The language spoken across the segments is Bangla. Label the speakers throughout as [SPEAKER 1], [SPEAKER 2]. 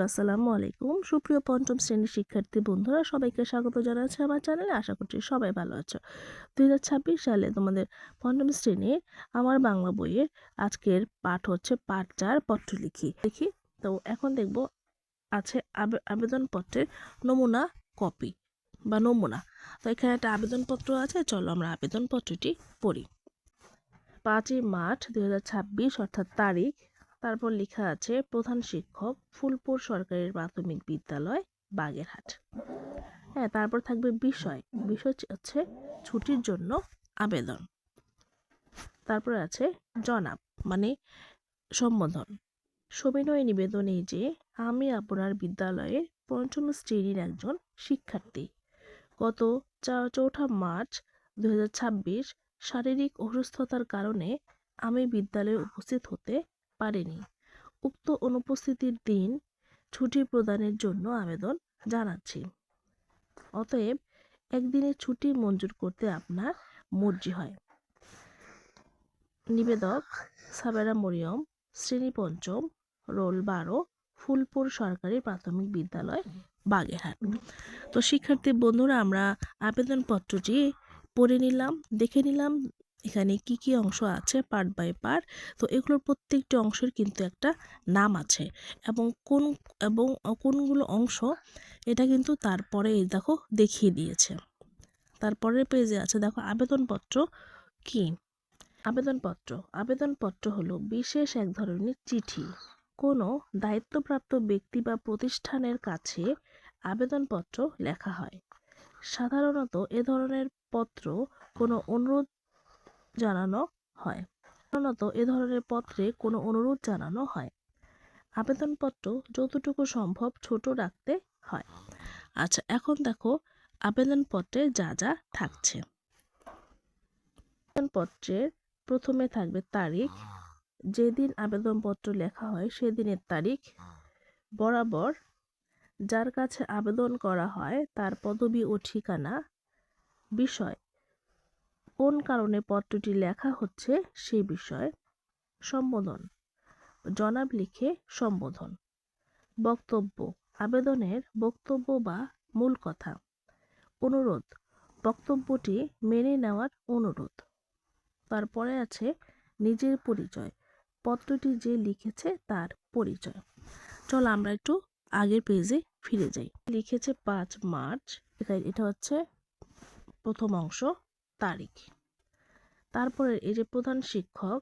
[SPEAKER 1] হ্যালো আসসালামু আলাইকুম সুপ্রিয় পঞ্চম শ্রেণির শিক্ষার্থী বন্ধুরা, সবাইকে স্বাগত জানাচ্ছি আমার চ্যানেলে। আশা করছি সবাই ভালো আছো। দুই হাজার ছাব্বিশ সালে তোমাদের পঞ্চম শ্রেণির আমার বাংলা বইয়ের আজকের পাঠ হচ্ছে পাঠ চার, পত্র লিখি। লিখি তো এখন দেখব আছে আবে- আবেদনপত্রের নমুনা কপি বা নমুনা। তো এখানে একটা আবেদনপত্র আছে, চলো আমরা আবেদনপত্রটি পড়ি। পাঁচই মার্চ দুই হাজার ছাব্বিশ, অর্থাৎ তারিখ তারপর লেখা আছে, প্রধান শিক্ষক, ফুলপুর সরকারি প্রাথমিক বিদ্যালয়, বাগেরহাট। হ্যাঁ তারপর থাকবে বিষয়। বিষয় হচ্ছে ছুটির জন্য আবেদন। তারপর আছে জনাব মানে সম্বোধন। সবিনয় নিবেদন এই যে, আমি আপনার বিদ্যালয়ের পঞ্চম শ্রেণির একজন শিক্ষার্থী। গত চৌঠা মার্চ দুই হাজার ছাব্বিশ শারীরিক অসুস্থতার কারণে আমি বিদ্যালয়ে উপস্থিত হতে পারেনি। উক্ত অনুপস্থিতির দিন ছুটি প্রদানের জন্য আবেদন জানাচ্ছি। অতএব একদিনের ছুটি মঞ্জুর করতে আপনার মর্জি হয়। নিবেদক সাবেরা মরিয়ম, শ্রেণি পঞ্চম, রোল বারো, ফুলপুর সরকারি প্রাথমিক বিদ্যালয়, বাগেরহাট। তো শিক্ষার্থী বন্ধুরা, আমরা আবেদনপত্রটি পড়ে নিলাম, দেখে নিলাম এখানে কি কি অংশ আছে পার্ট বাই পার্ট তো এগুলোর প্রত্যেকটি অংশের কিন্তু একটা নাম আছে। এবং কোন, এবং কোনগুলো অংশ এটা কিন্তু তারপরে দেখো দেখিয়ে দিয়েছে। তারপরের পেজে আছে দেখো আবেদনপত্র কি? আবেদনপত্র। আবেদনপত্র হলো বিশেষ এক ধরনের চিঠি। কোনো দায়িত্বপ্রাপ্ত ব্যক্তি বা প্রতিষ্ঠানের কাছে আবেদনপত্র লেখা হয়। সাধারণত এ ধরনের পত্র কোনো অনুরোধ জানানো হয়। সাধারণত এ ধরনের পত্রে কোনো অনুরোধ জানানো হয়। আবেদনপত্র যতটুকু সম্ভব ছোট রাখতে হয়। আচ্ছা এখন দেখো আবেদনপত্রে যা যা থাকছে। আবেদনপত্রের প্রথমে থাকবে তারিখ, যেদিন আবেদনপত্র লেখা হয় সেদিনের তারিখ, বরাবর যার কাছে আবেদন করা হয় তার পদবি ও ঠিকানা, বিষয় কোন কারণে পত্রটি লেখা হচ্ছে সেই বিষয়ে সম্বোধন। জনাব লিখে সম্বোধন। বক্তব্য, আবেদনের বক্তব্য বা মূল কথা। অনুরোধ, বক্তব্যটি মেনে নেওয়ার অনুরোধ। তারপরে আছে নিজের পরিচয়, পত্রটি যে লিখেছে তার পরিচয়। চল আমরা একটু আগের পেজে ফিরে যাই। লিখেছে পাঁচ মার্চ এটা হচ্ছে প্রথম অংশ। তারিখ। তারপরে এই যে প্রধান শিক্ষক,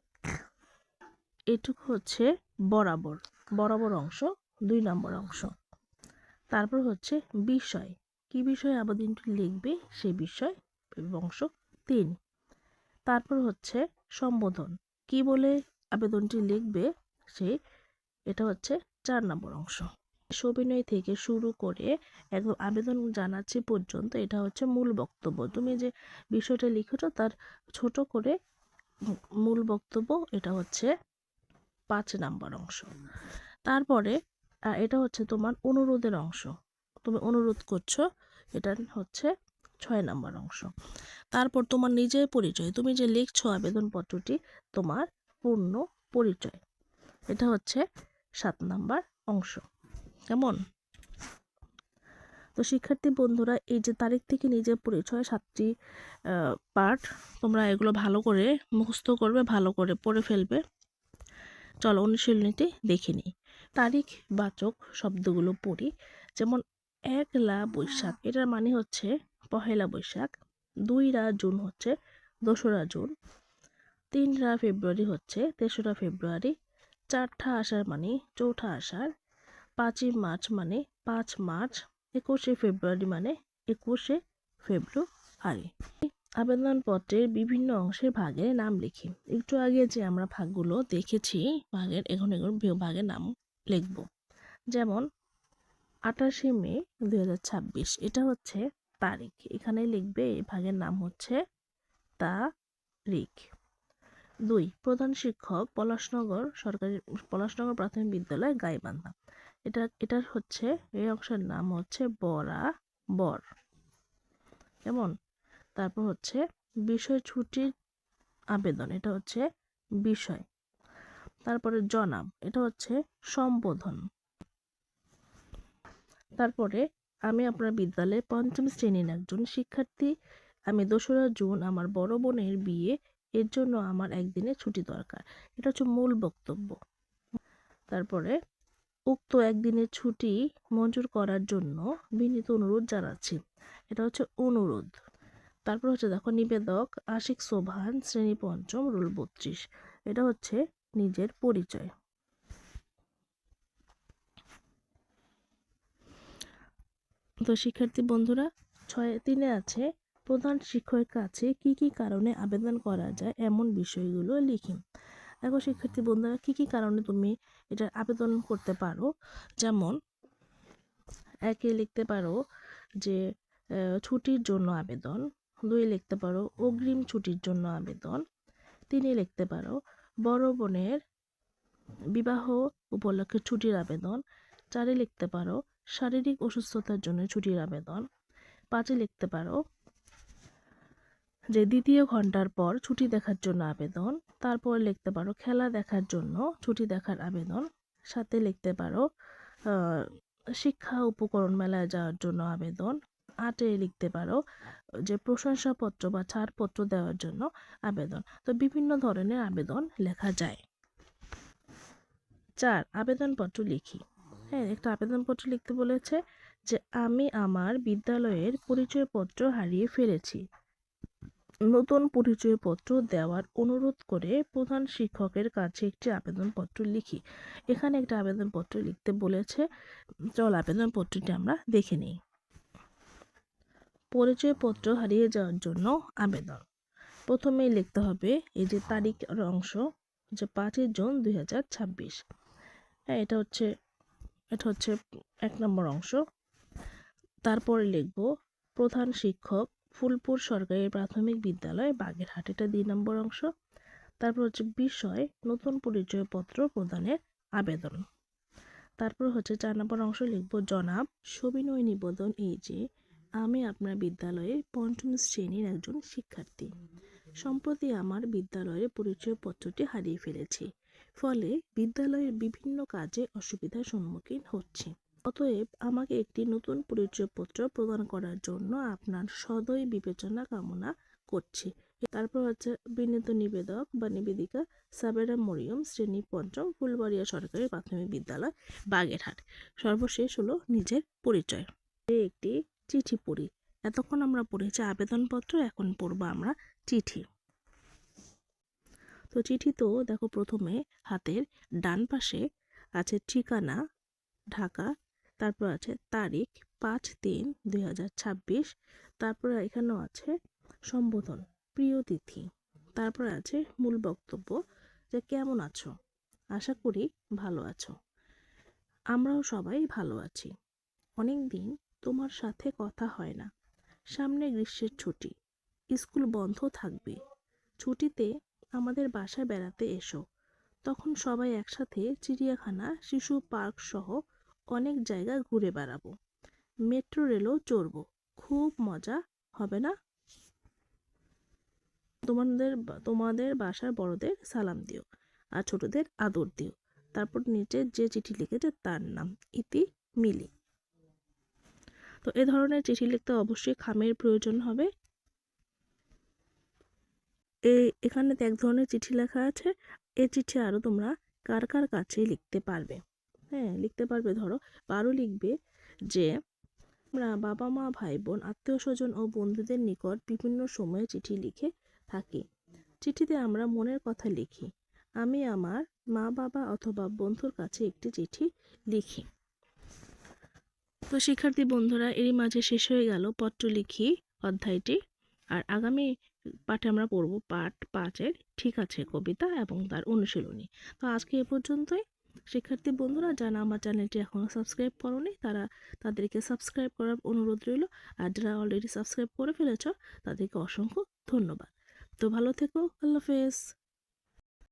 [SPEAKER 1] এটুকু হচ্ছে বরাবর বরাবর অংশ, দুই নম্বর অংশ। তারপর হচ্ছে বিষয়, কি বিষয়ে আবেদনটি লিখবে, সে বিষয় অংশ তিন। তারপর হচ্ছে সম্বোধন, কি বলে আবেদনটি লিখবে সে, এটা হচ্ছে চার নম্বর অংশ। সবিনয় থেকে শুরু করে একদম আবেদন জানাচ্ছি পর্যন্ত এটা হচ্ছে মূল বক্তব্য। তুমি যে বিষয়টা লিখেছ তার ছোট করে মূল বক্তব্য এটা হচ্ছে পাঁচ নাম্বার অংশ। তারপরে এটা হচ্ছে তোমার অনুরোধের অংশ। তুমি অনুরোধ করছ, এটা হচ্ছে ছয় নাম্বার অংশ। তারপর তোমার নিজের পরিচয়, তুমি যে লিখছো আবেদনপত্রটি, তোমার পূর্ণ পরিচয়। এটা হচ্ছে সাত নাম্বার অংশ। কেমন? তো শিক্ষার্থী বন্ধুরা, এই যে তারিখ থেকে নিজের পরিচয়, সাতটি পার্ট তোমরা এগুলো ভালো করে মুখস্থ করবে, ভালো করে পড়ে ফেলবে। চলো অনুশীলনীটি দেখে নিই। তারিখ, বাচক শব্দগুলো পড়ি। যেমন এক লা বৈশাখ, এটার মানে হচ্ছে পহেলা বৈশাখ। দুইরা জুন হচ্ছে দোসরা জুন। তিনরা ফেব্রুয়ারি হচ্ছে তেসরা ফেব্রুয়ারি। চারটা আষাঢ় মানে চৌঠা আষাঢ়। পাঁচই মার্চ মানে পাঁচ মার্চ, একুশে ফেব্রুয়ারি মানে একুশে ফেব্রুয়ারি। আবেদনপত্রের বিভিন্ন অংশের ভাগের নাম লিখি। একটু আগে যে আমরা ভাগগুলো দেখেছি, ভাগের এখন ভি- ভাগের নাম লিখব। যেমন, আঠাশে মে দুই হাজার ছাব্বিশ, এটা হচ্ছে তারিখ। এখানে লিখবে এই ভাগের নাম হচ্ছে তারিখ। দুই, প্রধান শিক্ষক পলাশনগর সরকারি, পলাশনগর প্রাথমিক বিদ্যালয় গাইবান্ধা। এটা, এটার হচ্ছে, এই অংশের নাম হচ্ছে বরা, বর। কেমন? তারপর হচ্ছে বিষয় ছুটির আবেদন, এটা হচ্ছে বিষয়। তারপরে জনাব এটা হচ্ছে সম্বোধন। তারপরে আমি আপনার বিদ্যালয়ে পঞ্চম শ্রেণির একজন শিক্ষার্থী। আমি দোসরা জুন আমার বড় বোনের বিয়ে, এর জন্য আমার একদিনে ছুটি দরকার। এটা হচ্ছে মূল বক্তব্য। তারপরে উক্ত একদিনের ছুটি মঞ্জুর করার জন্য বিনীত অনুরোধ জানাচ্ছি। এটা হচ্ছে অনুরোধ। তারপর হচ্ছে দেখো নিবেদক আশিক সোভান শ্রেণি পঞ্চম, রোল বত্রিশ। এটা হচ্ছে নিজের পরিচয়। তো শিক্ষার্থী বন্ধুরা, ছয়, তিনে আছে, প্রধান শিক্ষকের কাছে কি কি কারণে আবেদন করা যায়, এমন বিষয়গুলো লিখি। দেখো শিক্ষার্থী বন্ধুরা কি কি কারণে তুমি এটা আবেদন করতে পারো? যেমন, একে লিখতে পারো যে ছুটির জন্য আবেদন, দুই লিখতে পারো অগ্রিম ছুটির জন্য আবেদন, তিনে লিখতে পারো বড় বোনের বিবাহ উপলক্ষে ছুটির আবেদন, চারে লিখতে পারো শারীরিক অসুস্থতার জন্য ছুটির আবেদন, পাঁচে লিখতে পারো যে দ্বিতীয় ঘণ্টার পর ছুটি দেখার জন্য আবেদন, তারপর লিখতে পারো খেলা দেখার জন্য ছুটি দেখার আবেদন, সাথে লিখতে পারো শিক্ষা উপকরণ মেলায় যাওয়ার জন্য আবেদন, আটে লিখতে পারো, যে প্রশংসাপত্র বা ছাড়পত্র দেওয়ার জন্য আবেদন। তো বিভিন্ন ধরনের আবেদন লেখা যায়। চার, আবেদনপত্র লিখি। হ্যাঁ একটা আবেদনপত্র লিখতে বলেছে যে, আমি আমার বিদ্যালয়ের পরিচয়পত্র হারিয়ে ফেলেছি। নতুন পরিচয়পত্র দেওয়ার অনুরোধ করে প্রধান শিক্ষকের কাছে একটি আবেদনপত্র লিখি। এখানে একটা আবেদনপত্র লিখতে বলেছে। চল, আবেদনপত্রটি আমরা দেখে নিই। পরিচয়পত্র হারিয়ে যাওয়ার জন্য আবেদন। প্রথমেই লিখতে হবে এই যে তারিখের অংশ, যে পাঁচই জুন দুই হাজার ছাব্বিশ। হ্যাঁ এটা হচ্ছে এটা হচ্ছে এক নম্বর অংশ। তারপরে লিখব, প্রধান শিক্ষক ফুলপুর সরকারি প্রাথমিক বিদ্যালয় বাগেরহাট এটা দুই নম্বর অংশ। তারপর হচ্ছে বিষয়, নতুন পরিচয়পত্র প্রদানের আবেদন। তারপর হচ্ছে চার নম্বর অংশ লিখব, জনাব, সবিনয় নিবেদন এই যে, আমি আপনার বিদ্যালয়ে পঞ্চম শ্রেণির একজন শিক্ষার্থী। সম্প্রতি আমার বিদ্যালয়ের পরিচয়পত্রটি হারিয়ে ফেলেছি। ফলে বিদ্যালয়ের বিভিন্ন কাজে অসুবিধার সম্মুখীন হচ্ছি। অতএব আমাকে একটি নতুন পরিচয়পত্র প্রদান করার জন্য আপনার সদয় বিবেচনা কামনা করছি। তারপর হচ্ছে বিনীত নিবেদক বা নিবেদিকা সাবেরা মরিয়ম, শ্রেণি পঞ্চম, ফুলবাড়িয়া সরকারি প্রাথমিক বিদ্যালয়, বাগেরহাট। সর্বশেষ হলো নিজের পরিচয়। একটি চিঠি পড়ি। এতক্ষণ আমরা পড়েছি আবেদনপত্র, এখন পড়ব আমরা চিঠি। তো চিঠি তো দেখো প্রথমে হাতের ডান পাশে আছে ঠিকানা, ঢাকা তারপর আছে তারিখ পাঁচ তিন দুই হাজার ছাব্বিশ। তারপর এখানেও আছে সম্বোধন, প্রিয় তিথি। তারপর আছে মূল বক্তব্য যে কেমন আছো? আশা করি ভালো আছো। আমরাও সবাই ভালো আছি। অনেক দিন তোমার সাথে কথা হয় না। সামনে গ্রীষ্মের ছুটি। স্কুল বন্ধ থাকবে। ছুটিতে আমাদের বাসায় বেড়াতে এসো। তখন সবাই একসাথে চিড়িয়াখানা, শিশু পার্ক সহ অনেক জায়গা ঘুরে বেড়াবো। মেট্রো রেলও চড়বো। খুব মজা, হবে না? তোমাদের তোমাদের বাসার বড়দের সালাম দিও আর ছোটদের আদর দিও। তারপর নিচে যে চিঠি লিখেছে তার নাম ইতি মিলি। তো এ ধরনের চিঠি লিখতে অবশ্যই খামের প্রয়োজন হবে। এই এখানে এক ধরনের চিঠি লেখা আছে। এই চিঠি আরও তোমরা কার কার কাছে লিখতে পারবে? হ্যাঁ লিখতে পারবে। ধরো আরও লিখবে যে, আমরা বাবা মা ভাই বোন আত্মীয় স্বজন ও বন্ধুদের নিকট বিভিন্ন সময়ে চিঠি লিখে থাকি। চিঠিতে আমরা মনের কথা লিখি। আমি আমার মা, বাবা অথবা বন্ধুর কাছে একটি চিঠি লিখি। তো শিক্ষার্থী বন্ধুরা, এরই মাঝে শেষ হয়ে গেল পত্র লিখি অধ্যায়টি। আর আগামী পাঠে আমরা পড়ব পাঠ পাঁচের ঠিক আছে কবিতা এবং তার অনুশীলনী। তো আজকে এ পর্যন্তই। শিক্ষার্থী বন্ধুরা যারা আমার চ্যানেলটি এখনও সাবস্ক্রাইব করনি, তারা তাদেরকে সাবস্ক্রাইব করার অনুরোধ রইল। আর যারা অলরেডি সাবস্ক্রাইব করে ফেলেছ, তাদেরকে অসংখ্য ধন্যবাদ। তো ভালো থেকো, আল্লাহ হাফেজ।